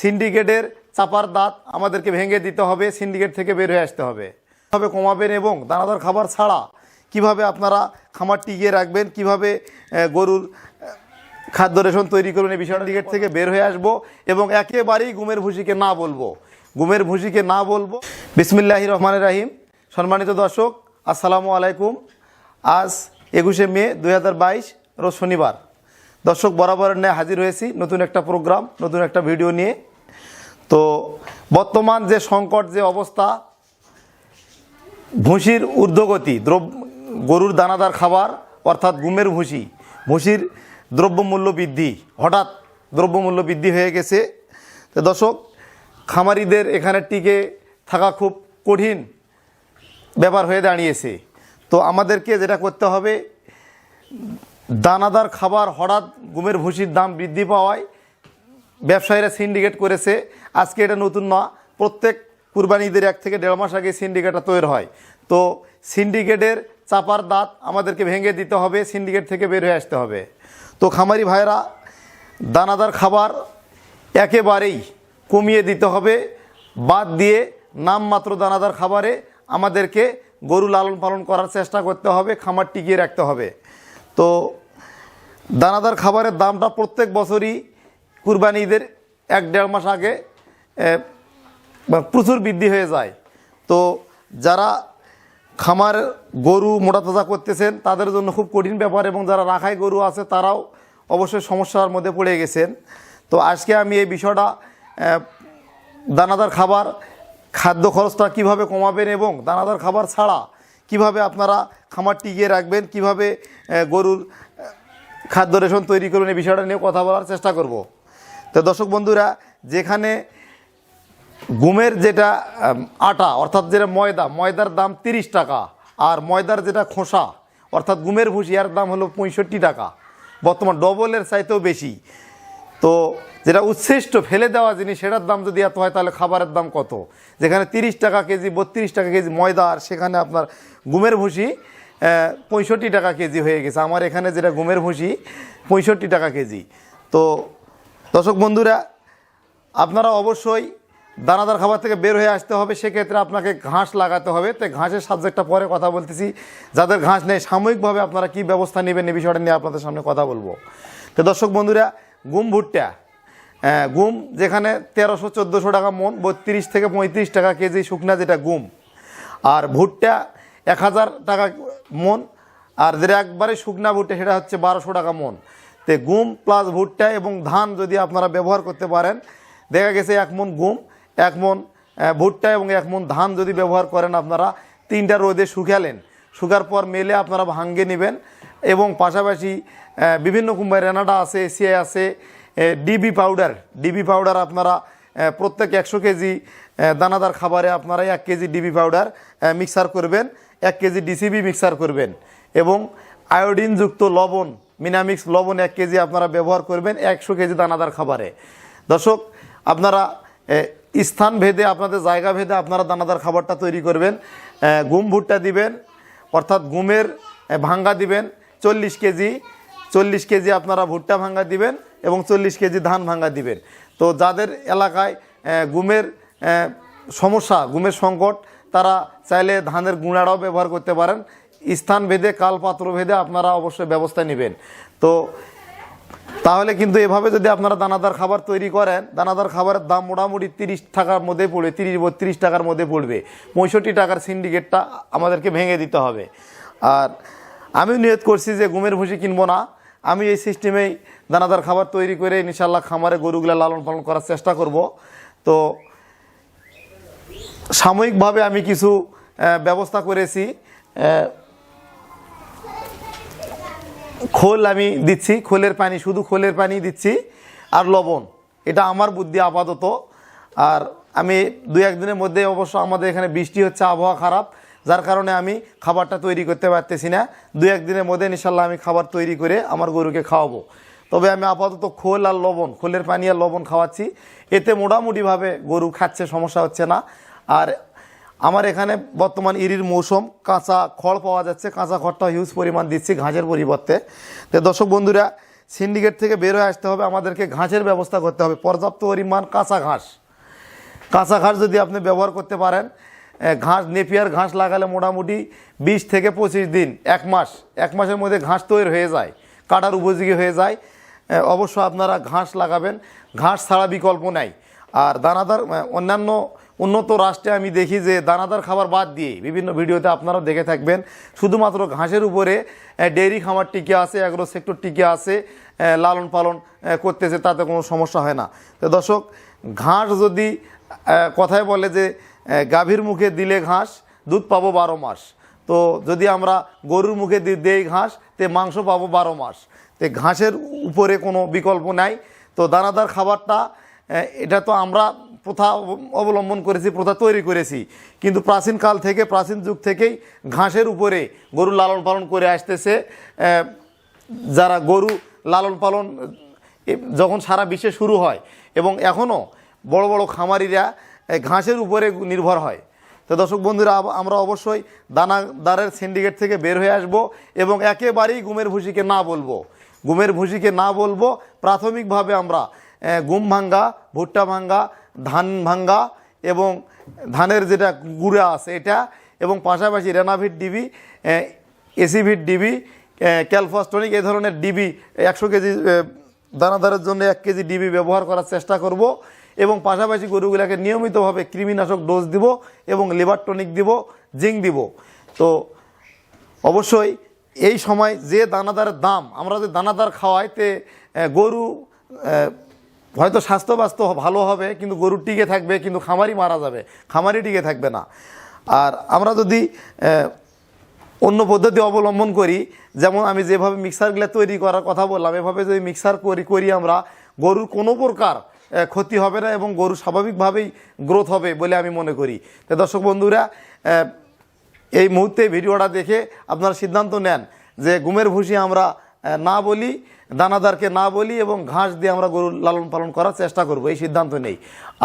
সিন্ডিকেটের চাপার দাঁত আমাদেরকে ভেঙে দিতে হবে, সিন্ডিকেট থেকে বের হয়ে আসতে হবে। কীভাবে কমাবেন এবং দানাদার খাবার ছাড়া কীভাবে আপনারা খামার টিকিয়ে রাখবেন, কীভাবে গরুর খাদ্য রেশন তৈরি করবেন, এই বিষয়টা টিকেট থেকে বের হয়ে আসব এবং একেবারেই গুমের ভুসিকে না বলব। গুমের ভুসিকে না বলব। বিসমিল্লাহ রহমান রাহিম। সম্মানিত দর্শক, আসসালামু আলাইকুম। আজ একুশে মে দু দুই রোজ শনিবার। দর্শক বরাবরের ন্যায় হাজির হয়েছি। নতুন একটা প্রোগ্রাম, নতুন একটা ভিডিও নিয়ে তো বর্তমান যে সংকট, যে অবস্থা ভুসির ঊর্ধ্বগতি দ্রব্য গরুর দানাদার খাবার, অর্থাৎ গুমের ভুসি ভুসির দ্রব্যমূল্য বৃদ্ধি, হঠাৎ দ্রব্যমূল্য বৃদ্ধি হয়ে গেছে। তো দর্শক, খামারিদের এখানে টিকে থাকা খুব কঠিন ব্যাপার হয়ে দাঁড়িয়েছে। তো আমাদেরকে যেটা করতে হবে, দানাদার খাবার হঠাৎ গুমের ভুসির দাম বৃদ্ধি পাওয়ায় ব্যবসায়ীরা সিন্ডিকেট করেছে। আজকে এটা নতুন না। প্রত্যেক কুরবানিদের এক থেকে দেড় মাস আগে সিন্ডিকেটটা তৈরি হয়। তো সিন্ডিকেটের চাপার দাঁত আমাদেরকে ভেঙে দিতে হবে, সিন্ডিকেট থেকে বের হয়ে আসতে হবে। তো খামারি ভাইরা দানাদার খাবার একেবারেই কমিয়ে দিতে হবে। বাদ দিয়ে নামমাত্র দানাদার খাবারে আমাদেরকে গরু লালন পালন করার চেষ্টা করতে হবে, খামার টিকিয়ে রাখতে হবে। তো দানাদার খাবারের দামটা প্রত্যেক বছরই কুরবানিদের এক দেড় মাস আগে প্রচুর বৃদ্ধি হয়ে যায়। তো যারা খামার গরু মোটা তাজা করতেছেন, তাদের জন্য খুব কঠিন ব্যাপার এবং যারা রাখাই গরু আছে, তারাও অবশ্যই সমস্যার মধ্যে পড়ে গেছেন। তো আজকে আমি এই বিষয়টা দানাদার খাবার খাদ্য খরচটা কীভাবে কমাবেন এবং দানাদার খাবার ছাড়া কীভাবে আপনারা খামার টিকিয়ে রাখবেন, কীভাবে গরুর খাদ্য রেশন তৈরি করবেন, এই বিষয়টা নিয়ে কথা বলার চেষ্টা করব। তো দর্শক বন্ধুরা, যেখানে গুমের যেটা আটা, অর্থাৎ যেটা ময়দা, ময়দার দাম তিরিশ টাকা আর ময়দার যেটা খোসা, অর্থাৎ গুমের ভুসি এর দাম হলো পঁয়ষট্টি টাকা। বর্তমান ডবলের চাইতেও বেশি। তো যেটা উচ্ছিষ্ট ফেলে দেওয়া জিনিস, সেটার দাম যদি এত হয়, তাহলে খাবারের দাম কত? যেখানে তিরিশ টাকা কেজি, বত্রিশ টাকা কেজি ময়দা, আর সেখানে আপনার গুমের ভুসি পঁয়ষট্টি টাকা কেজি হয়ে গেছে। আমার এখানে যেটা গুমের ভুসি, পঁয়ষট্টি টাকা কেজি। তো দর্শক বন্ধুরা, আপনারা অবশ্যই দানাদার খাবার থেকে বের হয়ে আসতে হবে, সেক্ষেত্রে আপনাকে ঘাস লাগাতে হবে। তো ঘাসের সাবজেক্টটা পরে কথা বলতেছি। যাদের ঘাস নেই, সাময়িকভাবে আপনারা কি ব্যবস্থা নেবেন এই বিষয়টা নিয়ে আপনাদের সামনে কথা বলব। তো দর্শক বন্ধুরা গুম ভুট্টা গুম যেখানে তেরোশো, চোদ্দোশো টাকা মন, বত্রিশ থেকে পঁয়ত্রিশ টাকা কেজি শুকনা যেটা গুম আর ভুট্টা এক হাজার টাকা মন, আর যেটা একবারে শুকনা ভুট্টা, সেটা হচ্ছে বারোশো টাকা মন। তো গুম প্লাস ভুট্টা এবং ধান যদি আপনারা ব্যবহার করতে পারেন, দেখা গেছে এক মন গুম এক মন ভুট্টা এবং এক মন ধান যদি ব্যবহার করেন আপনারা, তিনটা রোদে শুকালেন। শুকার পর মেলে আপনারা ভাঙ্গে নেবেন এবং পাশাপাশি বিভিন্ন কোম্পানি রেনাডা আছে, এসিআই আছে ডিবি পাউডার। ডিবি পাউডার আপনারা প্রত্যেক একশো কেজি দানাদার খাবারে আপনারা এক কেজি ডিবি পাউডার মিক্সার করবেন, এক কেজি ডিসিবি মিক্সার করবেন এবং আয়োডিনযুক্ত লবণ, মিনামিক্স লবণ এক কেজি আপনারা ব্যবহার করবেন একশো কেজি দানাদার খাবারে। দর্শক, আপনারা স্থান ভেদে আপনাদের জায়গা ভেদে আপনারা দানাদার খাবারটা তৈরি করবেন গুম ভুট্টা দিবেন, অর্থাৎ গুমের ভাঙ্গা দিবেন, চল্লিশ কেজি চল্লিশ কেজি আপনারা ভুট্টা ভাঙ্গা দিবেন এবং চল্লিশ কেজি ধান ভাঙ্গা দিবেন। তো যাদের এলাকায় গুমের সমস্যা গুমের সংকট, তারা চাইলে ধানের গুঁড়াটাও ব্যবহার করতে পারেন। স্থান ভেদে কাল পাত্র ভেদে আপনারা অবশ্যই ব্যবস্থা নেবেন। তো তাহলে কিন্তু এভাবে যদি আপনারা দানাদার খাবার তৈরি করেন, দানাদার খাবারের দাম মোটামুটি তিরিশ টাকার মধ্যে পড়বে, তিরিশ, বত্রিশ টাকার মধ্যে পড়বে। পঁয়ষট্টি টাকার সিন্ডিকেটটা আমাদেরকে ভেঙে দিতে হবে। আর আমি নিয়ত করছি যে গুমের ভুসি কিনবো না। আমি এই সিস্টেমেই দানাদার খাবার তৈরি করে ইনশাল্লাহ খামারে গরুগুলো লালন পালন করার চেষ্টা করব। তো সাময়িকভাবে আমি কিছু ব্যবস্থা করেছি। খোল আমি দিচ্ছি, খোলের পানি, শুধু খোলের পানি দিচ্ছি, আর লবণ। এটা আমার বুদ্ধি আপাতত। আর আমি দুই একদিনের মধ্যে অবশ্য আমাদের এখানে বৃষ্টি হচ্ছে, আবহাওয়া খারাপ, যার কারণে আমি খাবারটা তৈরি করতে পারতেছি না। দুই একদিনের মধ্যে ইনশাল্লাহ আমি খাবার তৈরি করে আমার গরুকে খাওয়াবো। তবে আমি আপাতত খোল আর লবণ, খোলের পানি আর লবণ খাওয়াচ্ছি। এতে মোটামুটিভাবে গরু খাচ্ছে, সমস্যা হচ্ছে না। আর আমার এখানে বর্তমান ইরির মৌসুম, কাঁচা খড় পাওয়া যাচ্ছে, কাঁচা খড়টা হিউজ পরিমাণ দিচ্ছি ঘাসের পরিবর্তে। তো দর্শক বন্ধুরা সিন্ডিকেট থেকে বের হয়ে আসতে হবে, আমাদেরকে ঘাসের ব্যবস্থা করতে হবে। পর্যাপ্ত পরিমাণ কাঁচা ঘাস। কাঁচা ঘাস যদি আপনি ব্যবহার করতে পারেন ঘাস, নেপিয়ার ঘাস লাগালে মোটামুটি বিশ থেকে পঁচিশ দিন, এক মাস, এক মাসের মধ্যে ঘাস তৈরি হয়ে যায়, কাটার উপযোগী হয়ে যায়। অবশ্য আপনারা ঘাস লাগাবেন, ঘাস ছাড়া বিকল্প নাই। আর দানাদার অন্যান্য উন্নত রাষ্ট্রে আমি দেখি যে দানাদার খাবার বাদ দিয়ে বিভিন্ন ভিডিওতে আপনারা দেখে থাকবেন। শুধুমাত্র ঘাসের উপরে ডেইরি খামার টিকে আছে অ্যাগ্রো সেক্টর টিকে আছে লালন পালন করতেছে, তাতে কোনো সমস্যা হয় না। তো দর্শক, ঘাস যদি কথায় বলে যে গাভীর মুখে দিলে ঘাস, দুধ পাবো বারো মাস। তো যদি আমরা গরুর মুখে দেই ঘাস, তে মাংস পাবো বারো মাস। তে ঘাসের উপরে কোনো বিকল্প নাই। তো দানাদার খাবারটা এটা তো আমরা প্রথা অব- অবলম্বন করেছি, প্রথা তৈরি করেছি। কিন্তু প্রাচীনকাল থেকে, প্রাচীন যুগ থেকেই ঘাসের উপরে গরু লালন পালন করে আসতেছে। যারা গরু লালন পালন যখন সারা বিশ্বে শুরু হয় এবং এখনও বড় বড় খামারিরা ঘাসের উপরে নির্ভর হয়। তো দর্শক বন্ধুরা আমরা অবশ্যই দানাদারের সিন্ডিকেট থেকে বের হয়ে আসব এবং একেবারেই গুমের ভুসিকে না বলব। গুমের ভুসিকে না বলব, প্রাথমিকভাবে আমরা গুম ভাঙ্গা, ভুট্টা ভাঙ্গা ধান ভাঙ্গা এবং ধানের যেটা গুঁড়া আছে এটা এবং পাশাপাশি রেনাভিট ডিবি এসিভিট ডিবি ক্যালফাস্টনিক এই ধরনের ডিবি, একশো কেজি দানাদারের জন্য এক কেজি ডিবি ব্যবহার করার চেষ্টা করব এবং পাশাপাশি গরুগুলোকে নিয়মিতভাবে কৃমিনাশক ডোজ দিব এবং লিভার টনিক দিব, জিঙ্ক দিব। তো অবশ্যই এই সময় যে দানাদারের দাম, আমরা যে দানাদার খাওয়াইতে গরু হয়তো স্বাস্থ্য বাস্থ্য ভালো হবে, কিন্তু গরু টিকে থাকবে, কিন্তু খামারি মারা যাবে। খামারি টিকে থাকবে না। আর আমরা যদি অন্য পদ্ধতি অবলম্বন করি, যেমন আমি যেভাবে মিক্সারগুলো তৈরি করার কথা বললাম, এভাবে যদি মিক্সার করি করি আমরা, গরুর কোনো প্রকার ক্ষতি হবে না এবং গরু স্বাভাবিকভাবেই গ্রোথ হবে বলে আমি মনে করি। তো দর্শক বন্ধুরা এই মুহূর্তে ভিডিওটা দেখে আপনারা সিদ্ধান্ত নেন যে গুমের ভুষি আমরা না বলি দানাদারকে না বলি এবং ঘাস দিয়ে আমরা গরু লালন পালন করার চেষ্টা করব, এই সিদ্ধান্ত নেই।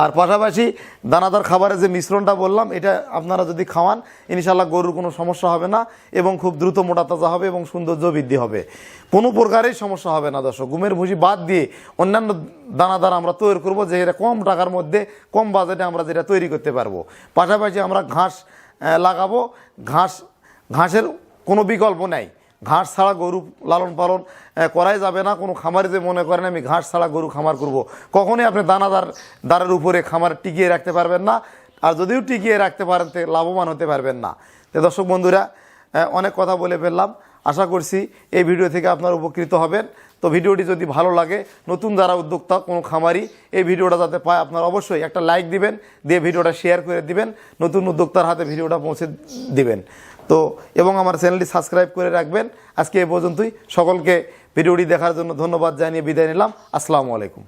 আর পাশাপাশি দানাদার খাবারের যে মিশ্রণটা বললাম, এটা আপনারা যদি খাওয়ান ইনশাল্লাহ গরুর কোনো সমস্যা হবে না এবং খুব দ্রুত মোটা তাজা হবে এবং সৌন্দর্য বৃদ্ধি হবে। কোনো প্রকারেই সমস্যা হবে না দর্শক গুমের ভুসি বাদ দিয়ে অন্যান্য দানাদার আমরা তৈরি করব, যে এটা কম টাকার মধ্যে, কম বাজেটে আমরা যেটা তৈরি করতে পারব। পাশাপাশি আমরা ঘাস লাগাবো। ঘাস, ঘাসের কোনো বিকল্প নাই। ঘাস ছাড়া গরু লালন পালন করাই যাবে না। কোনো খামারে যে মনে করেন, আমি ঘাস ছাড়া গরু খামার করব। কখনই আপনি দানাদার, দারের উপরে খামার টিকিয়ে রাখতে পারবেন না। আর যদিও টিকিয়ে রাখতে পারেন, তো লাভবান হতে পারবেন না। তো দর্শক বন্ধুরা অনেক কথা বলে ফেললাম। আশা করছি এই ভিডিও থেকে আপনারা উপকৃত হবেন। তো ভিডিওটি যদি ভালো লাগে, নতুন যারা উদ্যোক্তা, কোনো খামারি, এই ভিডিওটা যাতে পায়, আপনারা অবশ্যই একটা লাইক দিবেন, দিয়ে ভিডিওটা শেয়ার করে দিবেন। নতুন উদ্যোক্তার হাতে ভিডিওটা পৌঁছে দিবেন। তো, এবং আমার চ্যানেলটি সাবস্ক্রাইব করে রাখবেন। আজকে এ পর্যন্তই। সকলকে ভিডিওটি দেখার জন্য ধন্যবাদ জানিয়ে বিদায় নিলাম। আসসালামু আলাইকুম।